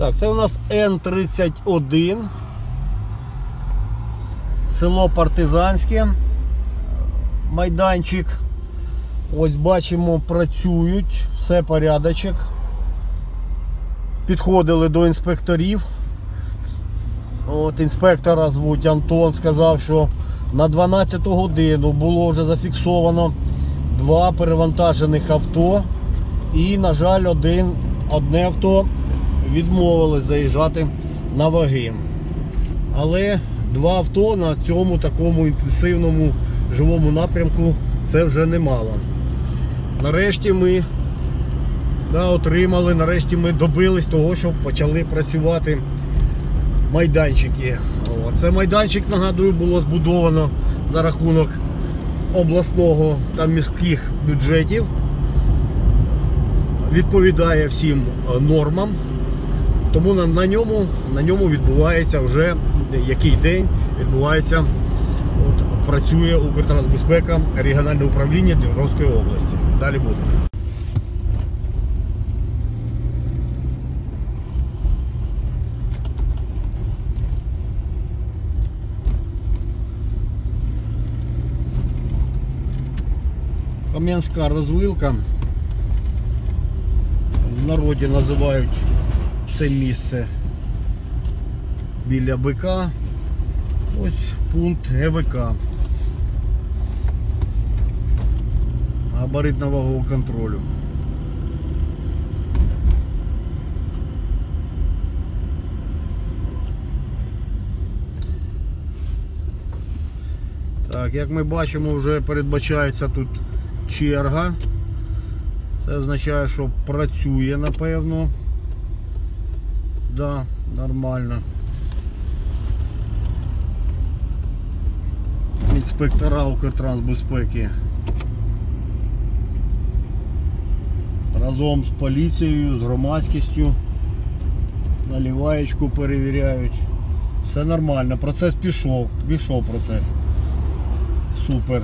Так, це у нас Н31. Село Партизанське. Майданчик. Ось бачимо, працюють, все порядочок. Підходили до інспекторів. От інспектора звуть Антон сказав, що на 12 годину було вже зафіксовано два перевантажених авто. І, на жаль, один, одне авто відмовилось заїжджати на ваги. Але два авто на цьому такому інтенсивному живому напрямку це вже немало. Нарешті ми да, отримали, нарешті ми добились того, щоб почали працювати майданчики. Це майданчик, нагадую, було збудовано за рахунок обласного та міських бюджетів. Відповідає всім нормам. Тому на, на, ньому, на ньому відбувається вже який день відбувається, от, працює Укртрансбезпека регіональне управління Дніпровської області. Далі буде. Кам'янська розвилка. В народі називають це місце біля БК. Ось пункт ГВК. Габаритно-вагового контролю. Так, як ми бачимо, вже передбачається тут черга. Це означає, що працює, напевно. Да, нормально. Інспектора Укртрансбезпеки разом з поліцією, з громадськістю наліваєчку перевіряють. Все нормально, процес пішов, пішов процес. Супер.